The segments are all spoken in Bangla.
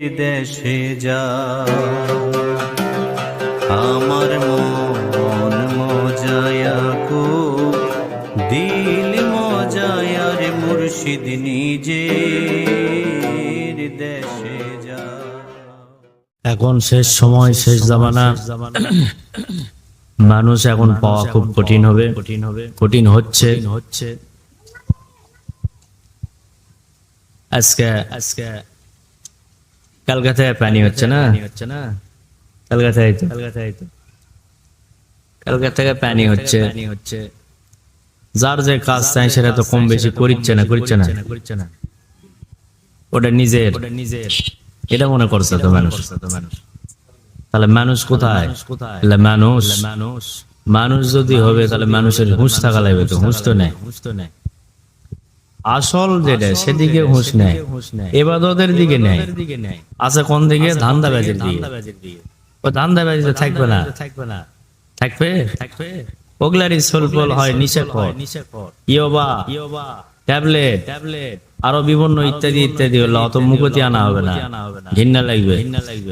দেশে যা আমার মন মজায়া কো দিল মজায়ার মুর্শিদ নিজের দেশে যা এখন শেষ সময় শেষ জামানা। মানুষ এখন পাওয়া খুব কঠিন হবে। কঠিন হবে। কঠিন হচ্ছে। হচ্ছে। আজকে আজকে কলকাতায় পানি হচ্ছে না? হচ্ছে না। কলকাতায় তো? কলকাতায় তো। কলকাতা থেকে পানি হচ্ছে। হচ্ছে। যার যে কাজ চাই সেটা তো কম বেশি করিচ্ছে না করিচ্ছে না। করিচ্ছে না ওটা নিজের। নিজের। এটা মনে করছে তো মানুষ? তো মানুষ। তাহলে মানুষ কোথায়? তাহলে মানুষ? মানুষ। মানুষ যদি হবে তাহলে মানুষের হুঁশ থাকা লাগবে তো হুঁশ তো নেই হুঁশ তো নেই আসল যেটা সেদিকে হুঁশ নেয়। এবাদতের দিকে নেয়। আছে কোন দিকে? ধান্দা বাজির দিকে? ও ধান্দাবাজিতে থাকবে না। থাকবে না। থাকবে? থাকবে? ওগলারি সলপল হয় নিশাখর ইয়োবা ইয়োবা। ট্যাবলেট। ট্যাবলেট। আরও বিভিন্ন ইত্যাদি ইত্যাদি হলো অত মুখতি আনা হবে না। ঘৃণা লাগবে।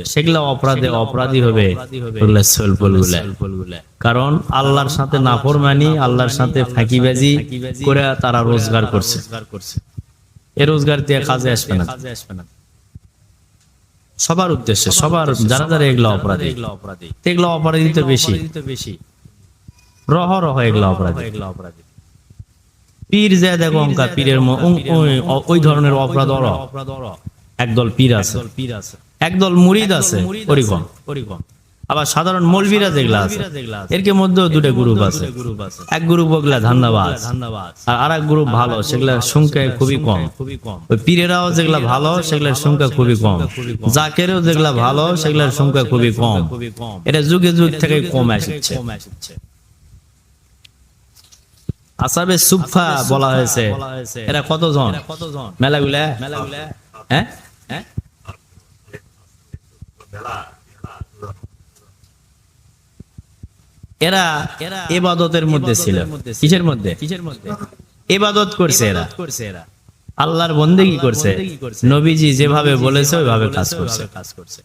সেগুলো অপরাধে অপরাধী হবে। কারণ আল্লাহর সাথে নাফরমানি, আল্লাহর সাথে ফাঁকিবাজি করে তারা রোজগার করছে। এ রোজগার দিয়ে কাজে আসবে না। সবার উদ্দেশ্যে, সবার যারা যারা এগুলো অপরাধী। এগুলো অপরাধী তো বেশি। রহ রহ এগুলো অপরাধী এগুলো অপরাধী। পীর যে দেখো পীরের ওই- ধরনের অপরাধ একদল পীর আছে। একদল মুরিদ আছে আবার সাধারণ মৌলবীরা যেগুলা আছে। এর কে মধ্যেও দুটো গ্রুপ আছে। এক গ্রুপ ওগুলা ধান্দাবাজ। আর আর এক গ্রুপ ভালো সেগুলা সংখ্যা খুবই কম। ওই পীরেরাও যেগুলা ভালো সেগুলার সংখ্যা খুবই কম। জাকেরও যেগুলা ভালো সেগুলার সংখ্যা খুবই কম। এটা যুগে যুগ থেকে কম আসছে। আসাবে সুফা বলা হয়েছে। এরা কতজন? মেলাগুলা? হ্যাঁ? হ্যাঁ? এরা এরা এবাদতের মধ্যে ছিল। কিসের মধ্যে? কিসের মধ্যে? এবাদত করছে এরা। করছে এরা। আল্লাহর বন্দেগী করছে। নবীজি যেভাবে বলেছে ওইভাবে কাজ করছে। কাজ করছে।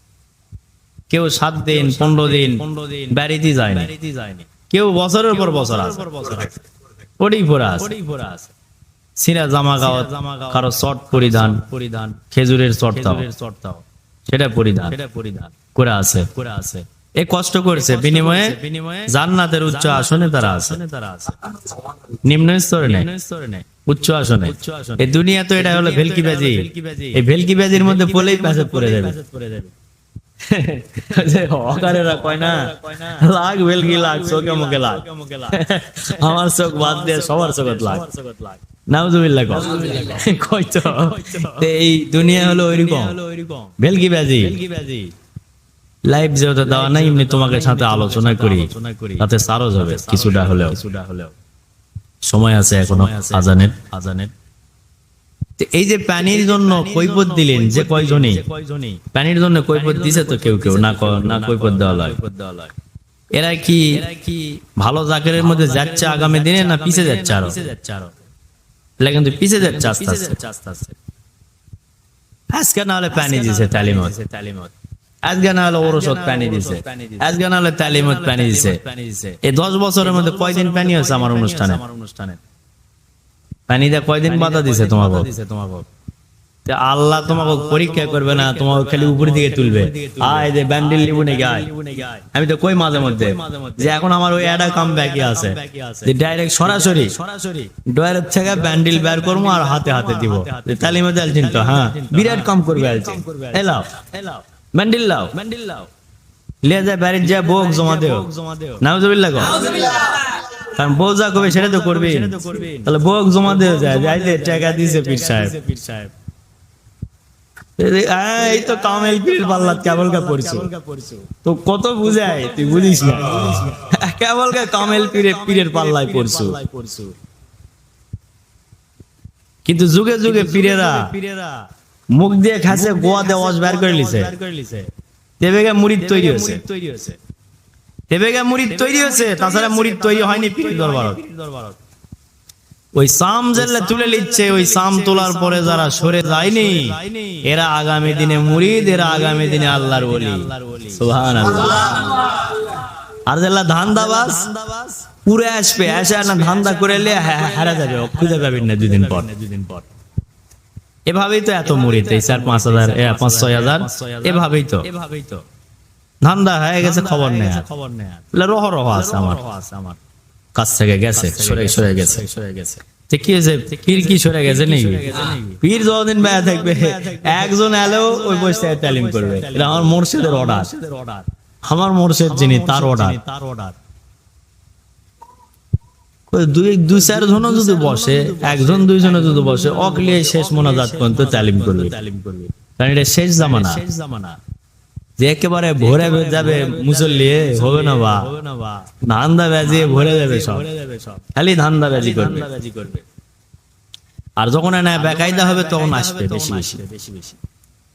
কেউ সাত দিন পনেরো দিন বাড়িতে যায়নি। কেউ বছরের পর বছর আছে। ওটাই পরে আছে। জামা গাওয়া কারও শর্ট পরিধান পরিধান খেজুরের সেটা পরিধান। সেটা পরিধান। করে আছে। করে আছে। এ কষ্ট করছে। বিনিময়ে বিনিময়ে জান্নাতের উচ্চ আসনে তারা আছে। তারা আছে। নিম্ন স্তরে নেই। উচ্চ আসনে। এই দুনিয়া তো এটা হলো ভেলকি বাজি এই ভেলকি বাজির মধ্যে পড়লেই পাশে পড়ে যাবে। যে হকারেরা কয় না? চোখে মুখে আমার চোখ বাদ দিয়ে সবার নাউজুবিল্লাহ এই দুনিয়া হলো ওইরকম। বাজি? লাইভ যেহেতু দেওয়া নাই, এমনি তোমাকে সাথে আলোচনা করি। তাতে সারজ হবে, কিছুটা হলেও। সময় আছে এখনও আজানের আজানের। এই যে পানির জন্য কৈপত দিলেন যে কয়জনই? পানির জন্য কৈপত দিছে তো কেউ কেউ, না না কৈপত দেওয়া লয়। এরা কি ভালো জাকেরের মধ্যে যাচ্ছে আগামী দিনে না পিছে যাচ্ছে আরও? এরা কিন্তু পিছে যাচ্ছে আস্তে আস্তে। আজকে না হলে পানি দিছে, তালিমত। আজকে না হলে ওরসত পানি দিছে। আজকে না হলে তালিমত পানি দিছে। এই দশ বছরের মধ্যে কয়দিন পানি হয়েছে আমার অনুষ্ঠানে? পানি দিয়ে কয়দিন বাধা দিছে তোমাকে? আল্লাহ তোমাকে পরীক্ষা করবে না তোমাকে খালি উপরের দিকে তুলবে। আয় যে ব্যান্ডেল লিবু নাকি আয়। আমি তো কই মাঝে মধ্যে? যে এখন আমার ওই অ্যাডা কাম ব্যাকি আছে। যে ডাইরেক্ট সরাসরি সরাসরি ডয়ারের থেকে ব্যান্ডেল বের করব আর হাতে হাতে দিব। তালিমে আলছিন তো হ্যাঁ। বিরাট কাম করবে আলছিন এলাও ব্যান্ডেল লাও। ব্যান্ডেল লাও। লিয়ে যায় বাড়ির যা বোক জমা দেও। নাউজুবিল্লাহ কারণ বউ যা করবে সেটা তো করবে তাহলে বোক জমা দেওয়া যায় যাইতে টাকা দিছে পীর সাহেব। এই- তো কামেল পীরের পাল্লা কেবল কা পড়ছে তো কত বুঝায় তুই বুঝিস না। কেবল কা কামেল পীরের পীরের পাল্লায় পড়ছো কিন্তু যুগে যুগে পীরেরা মুখ দিয়ে খাসে গোয়া দিয়ে ওয়াজ বের করে লিছে তেবেগা মুরিদ তৈরি হয়েছে। তেবেগা মুরিদ তৈরি হয়েছে তাছাড়া মুরিদ তৈরি হয়নি দরবারত। ওই সাম জেলে তুলে নিচ্ছে ওই সাম তোলার পরে যারা সরে যায়নি এরা আগামী দিনে মুরিদ এরা আগামী দিনে আল্লাহর বলি আর ধান্দাবাস পুরে আসবে না ধান্দা করে এলে হারা যাবে খুঁজে পাবেন না দুদিন পর। দুদিন পর। এভাবেই তো এত মুড়িদ এই চার পাঁচ হাজার এ, পাঁচ ছয় হাজার। এভাবেই তো। এভাবেই তো। ধান্দা হয়ে গেছে খবর নেই খবর নেই রহ রহ আছে আমার। কাছ থেকে গেছে সরে সরে গেছে। সরে গেছে। কি হয়েছে? পীর কি সরে গেছে নাকি? পীর যতদিন ব্যয় থাকবে একজন এলেও ওই বসে তালিম করবে। এটা আমার মোর্শেদের অর্ডার। আমার মোর্শেদ যিনি তার অর্ডার। তার অর্ডার। দুই দুই চার জন যদি বসে একজন দুইজনে যদি বসে অকলিয়ে শেষ মোনাজাত পর্যন্ত তালিম করবে। কারণ এটা শেষ জামানা। শেষ জামানা। যে একেবারে ভরে যাবে মুসল্লি হবে না বা? ধান্দা বাজিয়ে ভরে যাবে সব। খালি ধান্দা বাজি করবে। আর যখন না বেকায়দা হবে তখন আসবে বেশি বেশি।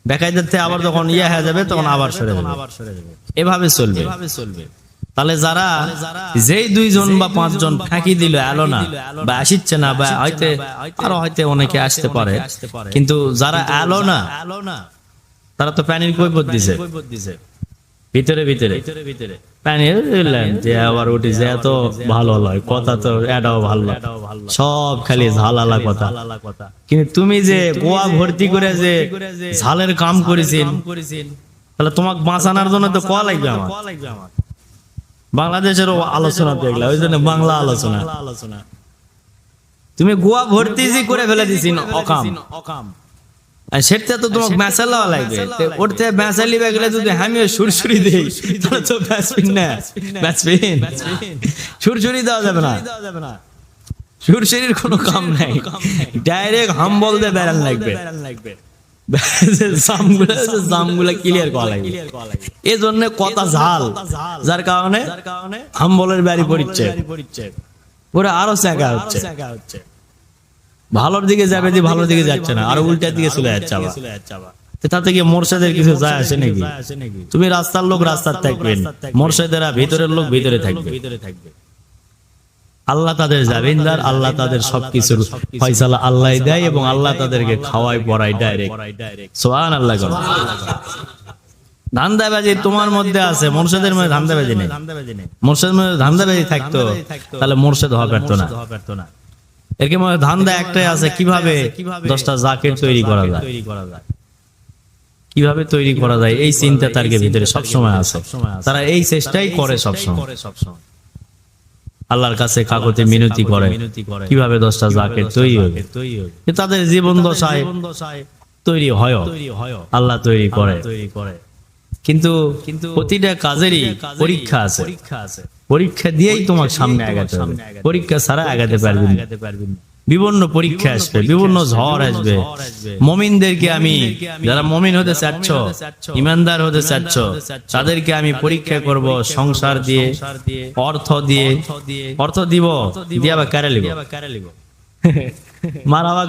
বেকায়দার থেকে আবার যখন ইয়ে হয়ে যাবে তখন আবার সরে যাবে। আবার সরে যাবে। এভাবে চলবে। চলবে। তাহলে যারা যেই দুইজন বা পাঁচজন ফাঁকি দিল এলো না বা আসিচ্ছে না বা হয়তো আরও হয়তো অনেকে আসতে পারে। কিন্তু যারা এলো না এলো না তারা তো প্যানির কৈপত দিছে। ভিতরে ভিতরে। প্যানির যে আবার উঠি যে এত ভালো কথা তো এটাও ভালো সব খালি ঝালালা কথা। কিন্তু তুমি যে গোয়া ভর্তি করে যে ঝালের কাম করেছিল তাহলে তোমাকে বাঁচানোর জন্য তো ক লাগবে আমার? বাংলাদেশের আলোচনা দেখলাম ওই জন্য বাংলা আলোচনা। তুমি গোয়া ভর্তি করে ফেলে দিছি অকাম অকাম। সেটা তো তোমাকে মেসালা লাগবে। তো ওর থেকে মেসালি গেলে যদি আমিও সুরসুরি দেই তাহলে তো ব্যাসপিন না। ব্যাসপিন সুরসুরি দেওয়া যাবে না। সুরসুরির কোনো কাম নাই। ডাইরেক্ট হাম্বল দিয়ে বেড়ান লাগবে। ক্লিয়ার করা লাগবে। এই জন্য কথা ঝাল। যার কারণে হাম্বলের বাড়ি পড়িচ্ছে। ওরা আরও চাকা হচ্ছে। ভালোর দিকে যাবে যে ভালোর দিকে যাচ্ছে না আর উল্টার দিকে চলে যাচ্ছে আবার। তো মোরশেদের কিছু যায় আসে নাকি? তুমি রাস্তার লোক রাস্তার থাকবেন। মোরশেদেরা ভিতরের লোক ভিতরে থাকবে। আল্লাহ তাদের জামিনদার আল্লাহ তাদের সবকিছুর ফয়সালা আল্লাহ দেয় এবং আল্লাহ তাদেরকে খাওয়াই পড়াই ডাইরেক্ট সোহান আল্লাহ করো। ধান্দাবাজি তোমার মধ্যে আছে মোর্শেদের মধ্যে ধান্দাবাজি নেই। মোর্শেদের মধ্যে ধান্দাবাজি থাকতো তাহলে মোর্শেদ হওয়া পারতো না। এর মধ্যে ধান্দা একটাই আছে? কীভাবে দশটা জাকের তৈরি করা যায়? কীভাবে তৈরি করা যায়? এই চিন্তা তার ভিতরে সবসময় আছে। তারা এই চেষ্টাই করে সবসময়। আল্লাহর কাছে কাগজে মিনতি করে কীভাবে দশটা জাকের তৈরি হবে। তাদের জীবন দশায় তৈরি হয় আল্লাহ তৈরি করে। কিন্তু কিন্তু প্রতিটা কাজেরই পরীক্ষা আছে পরীক্ষা আছে। পরীক্ষা দিয়েই তোমার সামনে আগাতে হবে। পরীক্ষা ছাড়া আগাতে পারবি না। বিভিন্ন পরীক্ষা আসবে বিভিন্ন ঝড় আসবে। মমিনদেরকে আমি যারা মমিন হতে চাচ্ছ ইমানদার হতে চাচ্ছ তাদেরকে আমি পরীক্ষা করব সংসার দিয়ে অর্থ দিয়ে অর্থ দিব দিয়ে আবার কারে লিব? মারাবা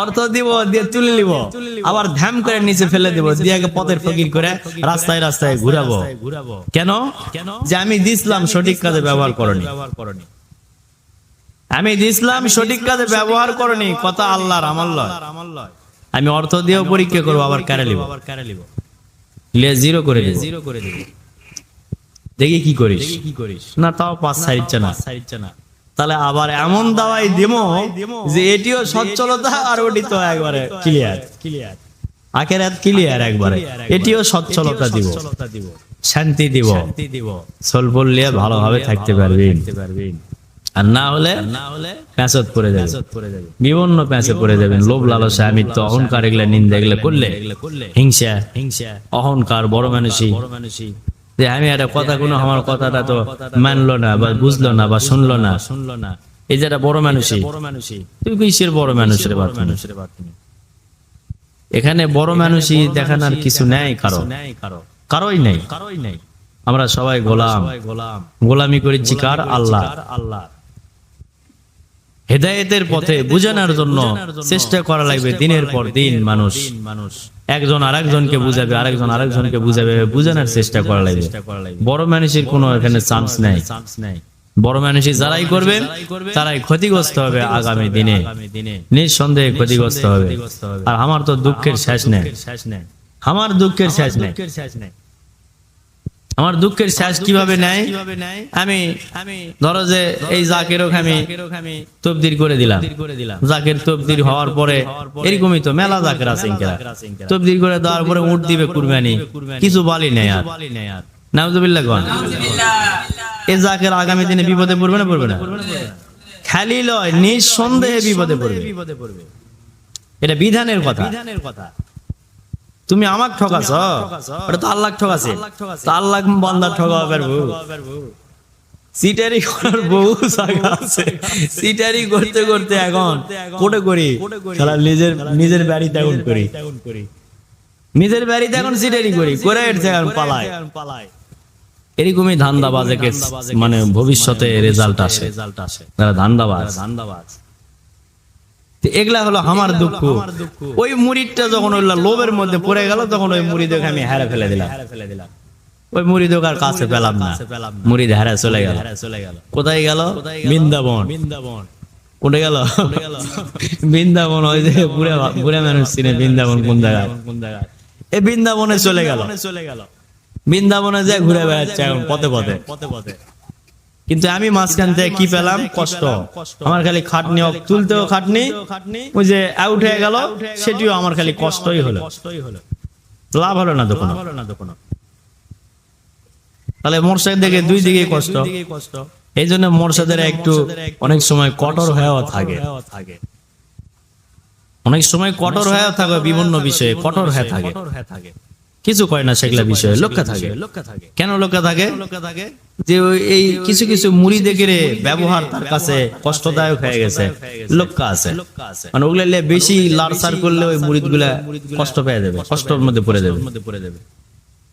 অর্থ দিব, দিয়ে তুলে নিব। আবার করে নিচে ফেলে দিব, দিয়ে পথের ফকির করে রাস্তায় রাস্তায় ঘুরাবো। কেন? যে আমি দিছিলাম সঠিক কাজে ব্যবহার করনি। আমি সঠিক কাজে ব্যবহার করনি, কথা লয় আমি অর্থ দিয়েও পরীক্ষা করব, আবার কারে লিয়ে জিরো করে দিব জিরো করে দেখি কি করিস। কি করিস না, তাও পাঁচ সাইডছে না সাইডছে না তাহলে আবার এমন দাওয়াই দিব যে এটিও সচ্ছলতা আর ওটি তো একবারে ক্লিয়ার ক্লিয়ার আখের ক্লিয়ার একবারে। এটিও সচ্ছলতা দিব। শান্তি দিব। সোল বললে ভালোভাবে থাকতে পারবেন আর না হলে না হলে প্যাঁচত পড়ে যাবে। বিভিন্ন প্যাঁচে পড়ে যাবেন। লোভ লালসা আমি তো অহংকার এগুলা নিন্দা এগুলা করলে হিংসা হিংসা অহংকার বড় মানুষই। বড় মানুষই। যে আমি একটা কথা কোনো আমার কথাটা তো মানলো না বা বুঝলো না বা শুনলো না। শুনলো না এই যেটা বড় মানুষই বড় মানুষই। তুই কিসের বড় মানুষের মানুষের এখানে বড় মানুষই দেখানোর কিছু নেই কারও। কারোই নেই। কারোই নেই আমরা সবাই গোলাম। গোলাম গোলামি করেছি কার? আল্লাহ। আল্লাহ হেদায়েতের পথে বুঝানোর জন্য চেষ্টা করা লাগবে দিনের পর দিন মানুষ মানুষ। একজন আরেকজনকে বুঝাবে, আরেকজন আরেকজনকে বুঝাবে, বুঝানোর চেষ্টা করা লাগবে। বড় মানুষের কোনো এখানে চান্স নাই। বড় মানুষই যারাই করবেন তারাই ক্ষতিগ্রস্ত হবে আগামী দিনে। নিঃসন্দেহে ক্ষতিগ্রস্ত হবে। আর আমার তো দুঃখের শেষ নেই। আমার দুঃখের শেষ নেই। আমার দুঃখের শেষ কীভাবে নেয়? আমি আমি ধরো যে এই জাকেরও আমি তবদির করে দিলাম। জাকের তবদির হওয়ার পরে এরকমই তো মেলা জাকের আছে তবদির করে দেওয়ার পরে উঠ দিবে কুরবানি। কিছু বলি নেই আর। নাউজুবিল্লাহ গন এই জাকের আগামী দিনে বিপদে পড়বে না পড়বে না? খালি লয় নিঃসন্দেহে বিপদে পড়বে। এটা বিধানের কথা। বিধানের কথা। তুমি আমাক ঠকাছ? ওটা তো আল্লাহ ঠকাছে। তো আল্লাহ বন্দার ঠকাবে পারব সিটারি করার বহু জায়গা আছে। সিটারি করতে করতে এখন কোটে করি। শালা নিজের নিজের বাড়িতে এখন করি। নিজের বাড়িতে এখন সিটারি করি। করে। এসে এখন পালায় এরকমই ধান্দাবাজেকে মানে ভবিষ্যতে রেজাল্ট আসে। তারা ধান্দাবাজ। ধান্দাবাজ। এগুলা হলো আমার দুঃখ। ওই মুড়িটা যখন ওই লোভের মধ্যে পড়ে গেল তখন ওই মুড়ি দেখে আমি হারে ফেলে দিলাম। ওই মুড়ি দোকার কাছে পেলাম না। মুড়ি চলে গেল। কোথায় গেল? বৃন্দাবন। বৃন্দাবন। কোটে গেল? বৃন্দাবন ওই যে বুড়ে বুড়ে মানুষ চিনে বৃন্দাবন কোন জায়গায়? কোন এই বৃন্দাবনে চলে গেল। চলে গেল। বৃন্দাবনে যায় ঘুরে বেড়াচ্ছে এখন পথে পথে। পথে পথে। কিন্তু আমি মাঝখান থেকে কি পেলাম? কষ্ট। আমার খালি খাটনি তুলতেও খাটনি ওই যে আউট হয়ে গেল সেটিও আমার খালি কষ্টই হলো। লাভ হলো না তখন তাহলে মোরসাদ দেখে দুই দিকে কষ্ট। এই জন্য মোরসাদের একটু অনেক সময় কঠোর হয়েও থাকে। অনেক সময় কঠোর হয়ে থাকে বিভিন্ন বিষয়ে কঠোর হয়ে থাকে। কিছু কয় না সেগুলা বিষয়ে লক্ষ্য থাকে কেন লক্ষ্য থাকে যে এই কিছু কিছু মুড়ি দেখে রে ব্যবহার তার কাছে কষ্টদায়ক হয়ে গেছে লক্ষ্য আছে। মানে ওগুলা বেশি লাড়সার করলে ওই মুড়িদগুলা কষ্ট পেয়ে যাবে কষ্টের মধ্যে পড়ে যাবে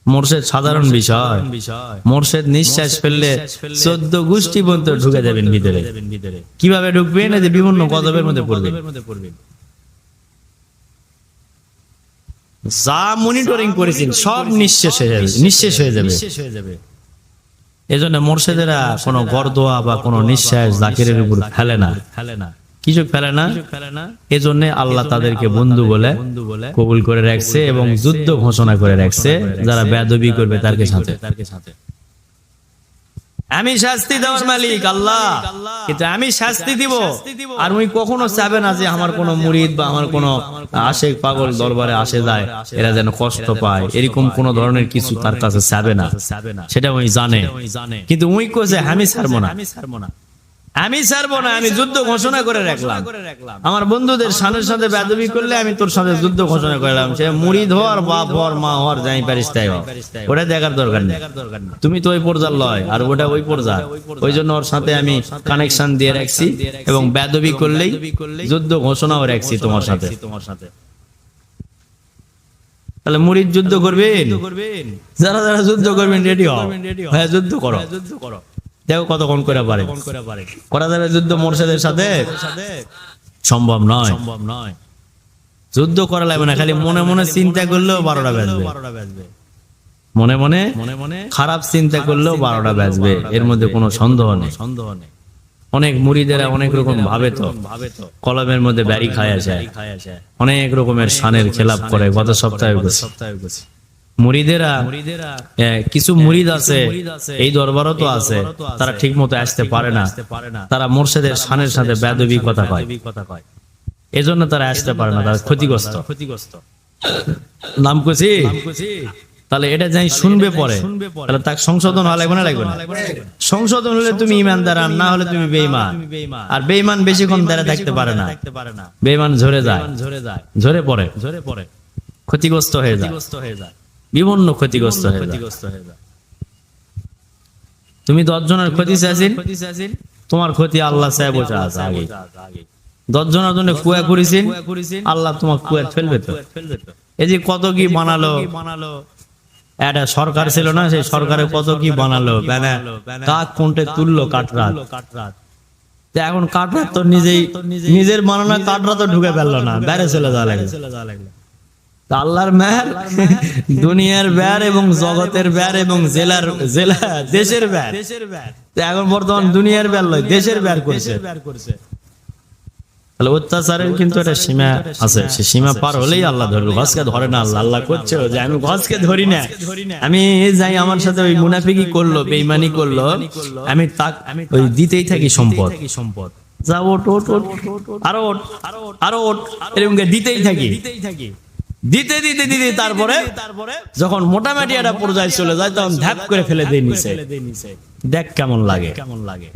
মোরশেদ সাধারণ বিষয়। মোরশেদ নিঃশ্বাস ফেললে চোদ্দ গোষ্ঠী পর্যন্ত ঢুকে যাবেন ভিতরে। কীভাবে ঢুকবেন? এই যে বিভিন্ন গজবের মধ্যে পড়বেন। যা মনিটরিং করেছেন সব নিঃশেষ হয়ে যাবে নিঃশেষ হয়ে যাবে। এজন্য মোর্শেদেরা কোনো গর্দোয়া বা কোনো নিঃশ্বাস জাকিরের উপর ফেলে না। ফেলে না। কিছু ফেলে না? এজন্য আল্লাহ তাদেরকে বন্ধু বলে কবুল করে রাখছে এবং যুদ্ধ ঘোষণা করে রাখছে যারা বেদবি করবে তারকে সাথে। আমি শাস্তি দেওয়ার মালিক আল্লাহ। কিন্তু আমি শাস্তি দিব। আর উনি কখনো চাবে না যে আমার কোনো মুরিদ বা আমার কোনো আশেক পাগল দরবারে আসে যায় এরা যেন কষ্ট পায়। এরকম কোন ধরনের কিছু তার কাছে চাবে না। সেটা উনি জানে। কিন্তু উই কোসে আমি ছাড়বো না। আমি ছাড়বো না আমি যুদ্ধ ঘোষণা করে রাখলাম। আমার বন্ধুদের সানের সাথে বেদবি করলে আমি তোর সাথে যুদ্ধ ঘোষণা করলাম সে মুড়ি ধর বাপ হর মা হর যাই পারিস তাই ওটা দেখার দরকার নেই। তুমি তো ওই পর্যার লয় আর ওটা ওই পর্যার। ওই জন্য ওর সাথে আমি কানেকশন দিয়ে রাখছি এবং বেদবি করলেই যুদ্ধ ঘোষণাও রাখছি তোমার সাথে। তোমার সাথে। তাহলে মুড়ির যুদ্ধ করবেন? যারা যারা যুদ্ধ করবেন রেডি হও। হ্যাঁ যুদ্ধ করো। যুদ্ধ করো। দেখো কতক্ষণ করে পারে? করা যাবে যুদ্ধ মোরশেদের সাথে? সম্ভব নয়। সম্ভব নয়। যুদ্ধ করা লাগবে না খালি মনে মনে চিন্তা করলেও বারোটা বাজবে। মনে মনে মনে মনে খারাপ চিন্তা করলেও বারোটা বাজবে। এর মধ্যে কোনো সন্দেহ নেই। সন্দেহ নেই। অনেক মুড়িদেরা অনেক রকম ভাবে তো। ভাবে তো। কলমের মধ্যে ব্যারি খায় আসে। অনেক রকমের সানের খেলাপ করে গত সপ্তাহে সপ্তাহে মুড়িদেরা কিছু মুড়িদ আছে এই দরবারও তো আছে তারা ঠিক মতো আসতে পারে না তারা মোর্শেদের সানের সাথে বেদবি কথা কয় এজন্য তারা আসতে পারে না তারা ক্ষতিগ্রস্ত। ক্ষতিগ্রস্ত। নাম তাহলে এটা যাই শুনবে পরে। তাহলে তাকে সংশোধন হওয়া লাগবে না লাগবে না? সংশোধন হলে তুমি ইমানদার আর না হলে তুমি বেঈমান। আর বেঈমান বেশিক্ষণ দাঁড়া থাকতে পারে না। বেঈমান ঝরে যায়। ঝরে যায়। ঝরে পড়ে। ঝরে পড়ে। ক্ষতিগ্রস্ত হয়ে যায়। বিভিন্ন ক্ষতিগ্রস্ত হয়ে তুমি দশ জনের ক্ষতি চাইছেন তোমার ক্ষতি আল্লাহ বসে আছে আগে। দশ জনের জন্য কুয়া করেছেন আল্লাহ তোমার কুয়া ফেলবে তো। এই যে কত কি বানালো? বানালো? একটা সরকার ছিল না সেই সরকারে কত কি বানালো? কাক কোনটে তুললো কাটরাত এখন কাটরাত তো নিজেই নিজের বানানো কাটরা তো ঢুকে ফেলল না বাইরে চলে যাওয়া লাগে আল্লাহর মেহর দুনিয়ার ব্যার এবং জগতের ব্যার এবং জেলার জেলা, দেশের ব্যার। এখন বর্তমান দুনিয়ার ব্যার লয়, দেশের ব্যার করছে। তাহলে অত্যাচারের কিন্তু একটা সীমা আছে, সে সীমা পার হলেই আল্লাহ ধরবে। ঘসকে ধরে না আল্লাহ আল্লাহ করছে যে আমি ঘসকে ধরি না। আমি যাই আমার সাথে ওই মুনাফিকি করল বেইমানি করল, আমি তাক, ওই দিতেই থাকি সম্পদ। সম্পদ যা ওট ওট ওট আরও ওট আরও ওট এরকম করে দিতেই থাকি। দিতে দিতে দিতে তারপরে যখন মোটামুটি একটা পর্যায়ে চলে যায় তখন ধ্যাপ করে ফেলে দেয় নিচে দেখ কেমন লাগে। কেমন লাগে।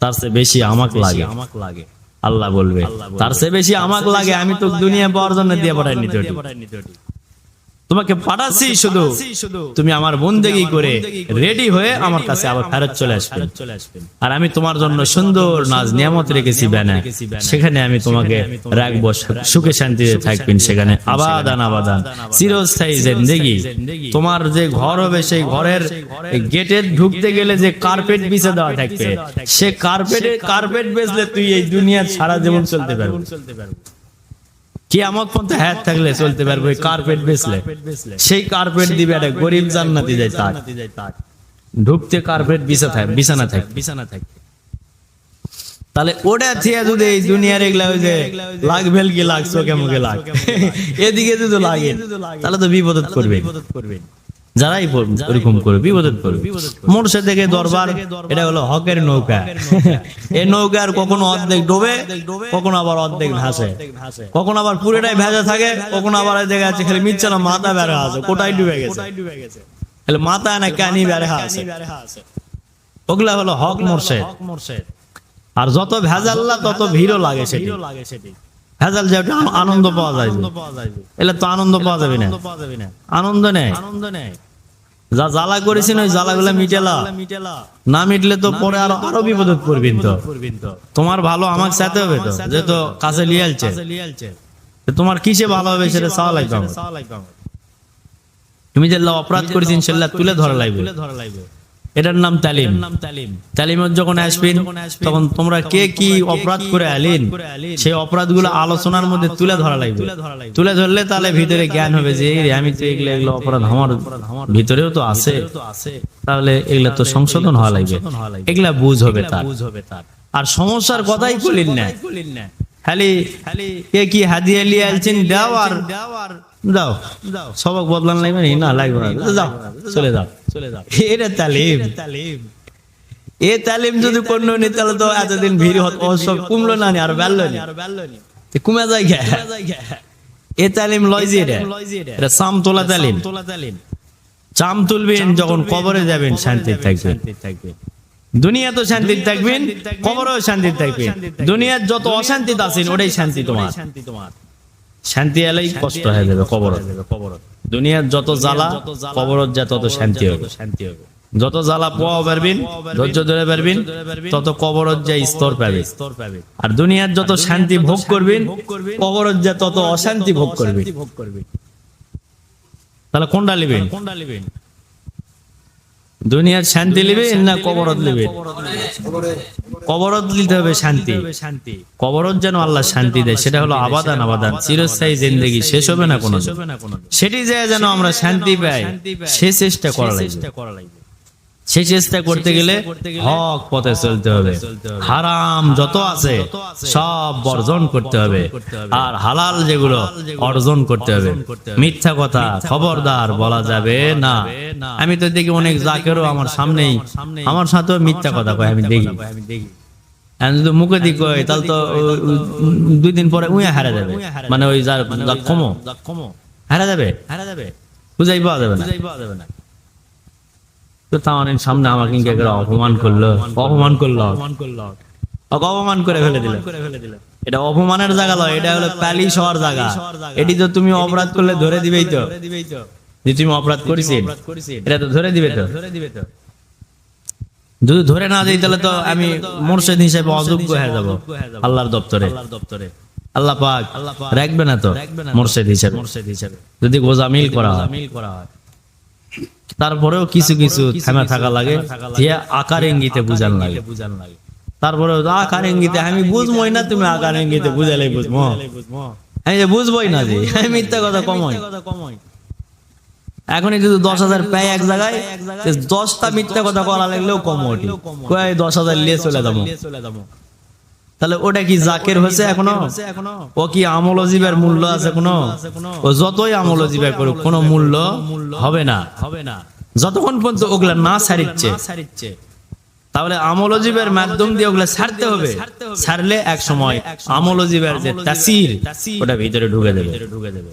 তার চেয়ে বেশি আমাক লাগে। আমাক লাগে। আল্লাহ বলবে। তার চেয়ে বেশি আমাক লাগে। আমি তো দুনিয়া পাওয়ার জন্য দিয়ে পড়াই তো তোমাকে পাঠাচ্ছি শুধু। তুমি আমার বন্দেগি করে রেডি হয়ে আমার কাছে আবার ফেরত চলে আসবে। আর আমি তোমার জন্য সুন্দর নাজ নিয়ামত রেখেছি ব্যানা সেখানে আমি তোমাকে রাখব সুখে শান্তিতে থাকবেন। সেখানে আবাদান আবাদান চিরস্থায়ী জিন্দেগি। তোমার যে ঘর হবে সেই ঘরের গেটে ঢুকতে গেলে যে কার্পেট বিছে দেওয়া থাকবে। সে কার্পেটে কার্পেট বেচলে তুই এই দুনিয়ার সারা জীবন চলতে পারবি। কি আমার পর্যন্ত থাকলে চলতে পারবে কার্পেট বেচলে। সেই কার্পেট দিবে একটা গরিব জান্নাতি যায় তার ঢুকতে কার্পেট বিছা থাকে বিছানা থাকে। বিছানা থাকে। তাহলে ওটা থিয়া যদি এই দুনিয়ার এগুলা ওই যে লাগ ভেল কি লাগ চোখে মুখে লাগ। এদিকে যদি লাগে তাহলে তো বিপদত করবে। যারাই ওরকম করবে বিপদত করবে মোরসে থেকে দরবার এটা হলো হকের নৌকা। এই নৌকার কখনো অর্ধেক ডোবে কখনো আবার অর্ধেক ভাসে। কখনো আবার পুরোটাই ভেজা থাকে কখনো আবার দেখা যাচ্ছে খালি মিচ্ছে না মাথা বেড়া আছে কোটাই ডুবে গেছে। তাহলে মাথা না কানি বেড়ে আছে। ওগুলা হলো হক মোরশেদ। আর যত ভেজাল্লা তত ভিড়ও লাগে সেটি ভেজাল যে একটা আনন্দ পাওয়া যায় এলে তো আনন্দ পাওয়া যাবে না। আনন্দ নেই। আনন্দ নেই যা জ্বালা করেছেন, ওই জ্বালাগুলা মিটেলা। না মিটলে তো পরে আরও আরও বিপদত পড়বেন তো। তোমার ভালো আমাকে চাইতে হবে তো যেহেতু কাছে লিয়ালছে তো তোমার কিসে ভালো হবে সেটা চাওয়া লাগবে আমার। তুমি যে অপরাধ করেছেন, সেটা তুলে ধরা লাগবে। এটার নাম তালিম। তালিমের যখন আসবেন তখন তোমরা কে কি অপরাধ করে আলেন? সেই অপরাধগুলো আলোচনার মধ্যে তুলে ধরা লাগবে। তুলে ধরলে তাহলে ভিতরে জ্ঞান হবে যে আমি তো এগুলো এগুলো অপরাধ আমার ভিতরেও তো আছে। তাহলে এগুলা তো সংশোধন হওয়া লাগবে। এগুলা বুঝ হবে তার। আর সমস্যার কথাই বলিন না। খালি কে কি হাদিয়া লিয়ে আলছেন দাও আর দাও দাও সবক বদলান লাগবে নি? লাগবে না। যাও চলে যাও চলে যাও। এটা তালিম। তালিম। এ তালিম যদি কোন নি তাহলে তো এতদিন ভিড় হত সব কমলো না নি, আর বেললো নি। তো কমে যায় গে এ তালিম লয় যে এটা। এটা সাম তোলা তালিম। তোলা তালিম। চাম তুলবেন যখন কবরে যাবেন শান্তি থাকবেন। দুনিয়া তো শান্তি থাকবেন কবরেও শান্তি থাকবেন। দুনিয়ার যত অশান্তি আছেন ওটাই শান্তি তোমার। শান্তি এলেই কষ্ট হয়ে যাবে কবর দুনিয়ার যত জ্বালা কবরত যা তত শান্তি হবে। যত জ্বালা পোয়া পারবেন ধৈর্য ধরে পারবেন তত কবরত যা স্তর পাবে। আর দুনিয়ার যত শান্তি ভোগ করবেন কবরত যা তত অশান্তি ভোগ করবে তাহলে কোনটা নেবেন? কোনটা নেবেন? দুনিয়ার শান্তি নেবে না কবরত নেবে কবরত নিতে হবে শান্তি। কবরত যেন আল্লাহ শান্তি দেয় সেটা হলো আবাদান আবাদান। চিরস্থায়ী জিন্দগি শেষ হবে না কোনো সেটি যায় যেন আমরা শান্তি পাই সে চেষ্টা করা লাগবে। সে চেষ্টা করতে গেলে হক পথে চলতে হবে। হারাম যত আছে সব বর্জন করতে হবে। আর হালাল যেগুলো অর্জন করতে হবে। মিথ্যা কথা খবরদার বলা যাবে না। আমি তো দেখি অনেক জাকেরও আমার সামনেই আমার সাথেও মিথ্যা কথা কয় আমি দেখি। যদি মুখে দিক কই তাহলে তো দুই দিন পরে উইয়া হারা যাবে। মানে ওই যার কমো। হারা যাবে? হারা যাবে। বুঝাই পাওয়া যাবে না। তাওয়ানের সামনে আমাকে অপমান করল। অপমান করল। অপমান করে ফেলে দিল। এটা অপমানের জায়গা এটা হলো জায়গা। এটি তো তুমি অপরাধ করলে ধরে দিবেই তো। যে তুমি অপরাধ করেছি এটা তো ধরে দিবে তো। যদি ধরে না দিই, তাহলে তো আমি মোর্শেদ হিসেবে অযোগ্য হয়ে যাব আল্লাহর দপ্তরে। আল্লাহ পাক রাখবে না তো মোর্শেদ হিসেবে। যদি গোজামিল করা হয়। তারপরেও কিছু কিছু থেমে থাকা লাগে দিয়া আকার ইঙ্গিতে বুঝান লাগে। তারপরে আকার ইঙ্গিতে আমি বুঝবই না তুমি আকার ইঙ্গিতে বুঝালে বুঝব। আমি যে বুঝবোই না যে আমি মিথ্যা কথা কমই। এখনই যদি দশ হাজার পাই এক জায়গায় দশটা মিথ্যা কথা বলা লাগলেও কম ওঠে। কয় দশ হাজার নিয়ে চলে যাব। তাহলে ওটা কি জাকের হয়েছে এখনও? ও কি আমলজীবের মূল্য আছে কোনো? ও যতই আমলজীবের করুক কোনো মূল্য হবে না। হবে না যতক্ষণ পর্যন্ত ওগুলা না সারিচ্ছে। তাহলে আমলজীবের মাধ্যম দিয়ে ওগুলা ছাড়তে হবে। ছাড়লে এক সময় আমলজীবের যে তাসির ওটা ভিতরে ঢুকে দেবে। ঢুকে দেবে।